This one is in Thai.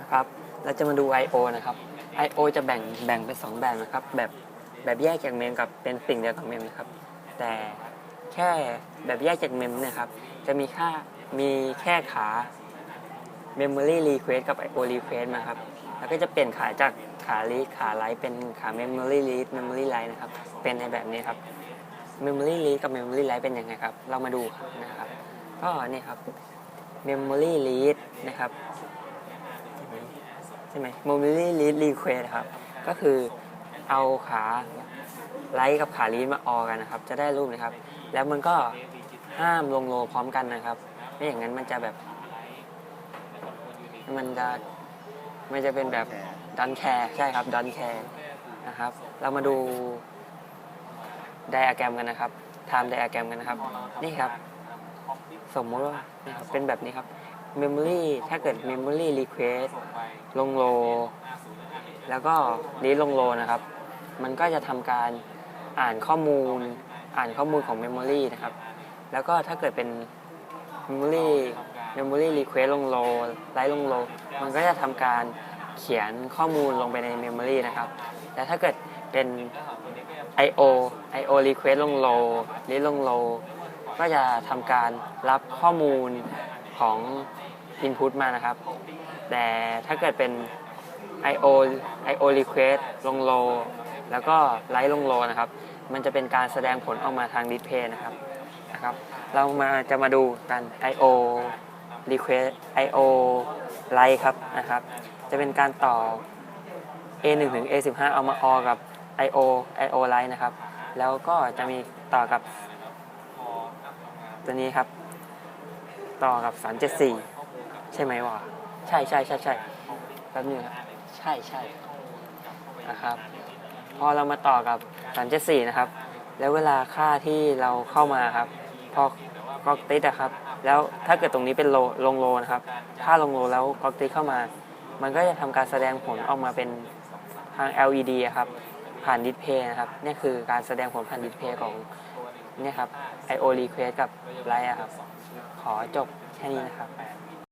นะครับเราจะมาดู I/O นะครับ I/O จะแบ่งแบ่งเป็นสองแบบนะครับ แบบแบบแยกจากเมมกับเป็นสิ่งเดียวกับเมมนะครับ แต่แค่แบบแยกจากเมมเนะครับ จะมีค่ามีแค่ขา Memory Request กับ I/O Request นะครับ แล้วก็จะเปลี่ยนขาจากขา read ขา write เป็นขา Memory Read Memory Write นะครับ เป็นในแบบนี้ครับ Memory Read กับ Memory Write เป็นยังไงครับ เรามาดูนะครับ ก็นี่ครับ Memory Read นะครับใช่ไหม Memory Read Request ครับ ก็คือเอาขาไลท์กับขาลีดมาออกันนะครับ จะได้รูปนะครับ แล้วมันก็ห้ามลงโลพร้อมกันนะครับ ไม่อย่างนั้นมันจะแบบ มันจะมันจะเป็นแบบดันแคร์ใช่ครับดันแคร์นะครับ เรามาดูไดอะแกรมกันนะครับไทม์ไดอะแกรมกันนะครับ นี่ครับ สมมติว่าเป็นแบบนี้ครับ Memory ถ้าเกิด Memory Request ลงโล แล้วก็รีลงโลนะครับ มันก็จะทำการอ่านข้อมูล อ่านข้อมูลของ Memory นะครับ แล้วก็ถ้าเกิดเป็น Memory Memory Request ลงโลไลท์ลงโล มันก็จะทำการเขียนข้อมูลลงไปใน Memory นะครับ แต่ถ้าเกิดเป็น I/O I/O Request ลงโลรีลงโล ก็จะทำการรับข้อมูลของ Input มานะครับ แต่ถ้าเกิดเป็น I/O I/O request ลงโล แล้วก็ไลท์ลงโลนะครับ มันจะเป็นการแสดงผลออกมาทางดิสเพย์นะครับนะครับ เรามาจะมาดูกัน I/O request I/O ไลท์ครับนะครับ จะเป็นการต่อ A1 ถึง A15 เอามาออกับ I/O I/O ไลท์นะครับ แล้วก็จะมีต่อกับ ตัวนี้ครับ ต่อกับ 374 ใช่ไหมวะใช่ใช่ใช่ใช่แป๊บนึงครับใช่ใช่นะครับ พอเรามาต่อกับ 374 นะครับ แล้วเวลาค่าที่เราเข้ามาครับ พอก๊อกติดอะครับ แล้วถ้าเกิดตรงนี้เป็นโลลงโลนะครับ ถ้าลงโลแล้วก๊อกติดเข้ามา มันก็จะทำการแสดงผลออกมาเป็นทาง LED ครับ ผ่านดิสเพย์นะครับ นี่คือการแสดงผลผ่านดิสเพย์ของ เนี่ยครับ I/O request กับ Lite อะครับ ขอจบแค่นี้นะครับ